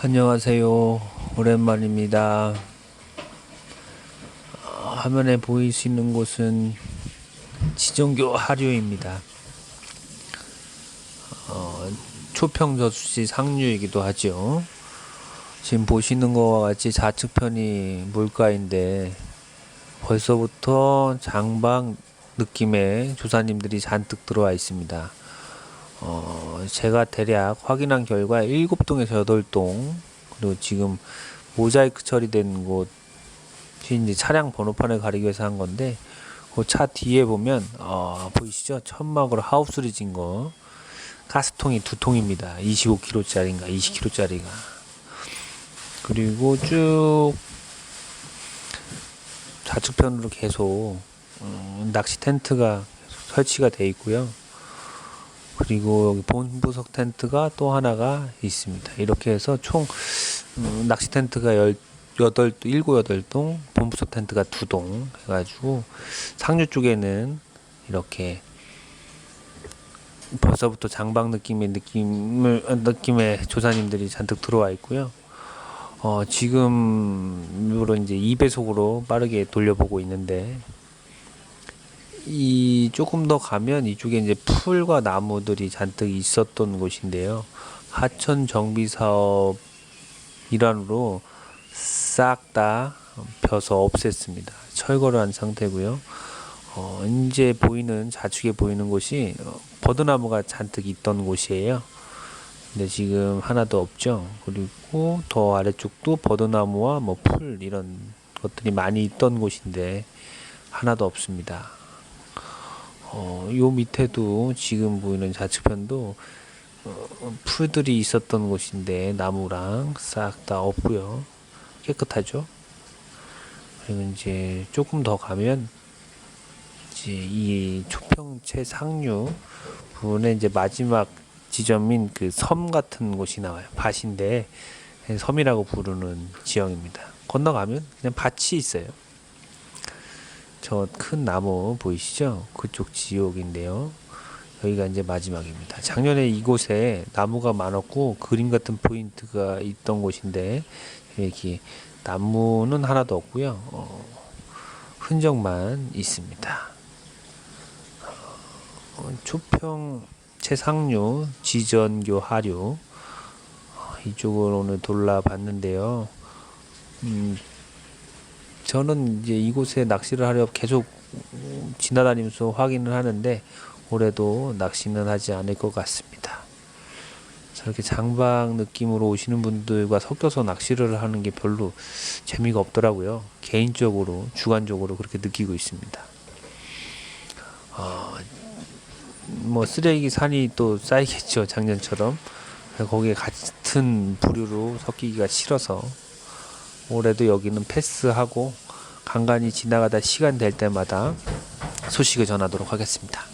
안녕하세요. 오랜만입니다. 어, 화면에 보이시는 곳은 지정교 하류입니다. 어, 초평저수지 상류이기도 하죠. 지금 보시는 것과 같이 좌측편이 물가인데 벌써부터 장방 느낌의 조사님들이 잔뜩 들어와 있습니다. 어, 제가 대략 확인한 결과 7동에서 8동, 그리고 지금 모자이크 처리된 곳이 이제 차량 번호판을 가리기 위해서 한 건데, 그 차 뒤에 보면, 어, 보이시죠? 천막으로 하우스를 진 거. 가스통이 두 통입니다. 25kg짜리인가, 20kg짜리가. 그리고 쭉 좌측편으로 계속, 음, 낚시 텐트가 설치가 돼 있고요. 그리고 여기 본부석 텐트가 또 하나가 있습니다. 이렇게 해서 총 음, 낚시 텐트가 열 여덟 일곱 여덟 동, 본부석 텐트가 두동 해가지고 상류 쪽에는 이렇게 벌써부터 장방 느낌의 느낌을 어, 느낌의 조사님들이 잔뜩 들어와 있고요. 어, 지금 으로 이제 2배속으로 빠르게 돌려보고 있는데 이 조금 더 가면 이쪽에 이제 풀과 나무들이 잔뜩 있었던 곳인데요. 하천 정비 사업 일환으로 싹 다 벼서 없앴습니다. 철거를 한 상태고요. 어, 이제 보이는 좌측에 보이는 곳이 어, 버드나무가 잔뜩 있던 곳이에요. 근데 지금 하나도 없죠. 그리고 더 아래쪽도 버드나무와 뭐 풀 이런 것들이 많이 있던 곳인데 하나도 없습니다. 어, 요 밑에도 지금 보이는 좌측편도 어, 풀들이 있었던 곳인데 나무랑 싹 다 없고요. 깨끗하죠. 그리고 이제 조금 더 가면 이제 이 초평채 상류 부분에 이제 마지막 지점인 그 섬 같은 곳이 나와요. 밭인데 섬이라고 부르는 지형입니다. 건너가면 그냥 밭이 있어요. 저 큰 나무 보이시죠? 그쪽 지역인데요. 여기가 이제 마지막입니다. 작년에 이곳에 나무가 많았고 그림 같은 포인트가 있던 곳인데 이렇게 나무는 하나도 없고요. 어, 흔적만 있습니다. 어, 초평 최상류 지전교 하류 어, 이쪽을 오늘 돌아봤는데요. 음, 저는 이제 이곳에 낚시를 하려 계속 지나다니면서 확인을 하는데 올해도 낚시는 하지 않을 것 같습니다. 저렇게 장방 느낌으로 오시는 분들과 섞여서 낚시를 하는 게 별로 재미가 없더라고요. 개인적으로 주관적으로 그렇게 느끼고 있습니다. 어, 뭐 쓰레기 산이 또 쌓이겠죠 작년처럼 거기에 같은 부류로 섞이기가 싫어서 올해도 여기는 패스하고 간간히 지나가다 시간 될 때마다 소식을 전하도록 하겠습니다.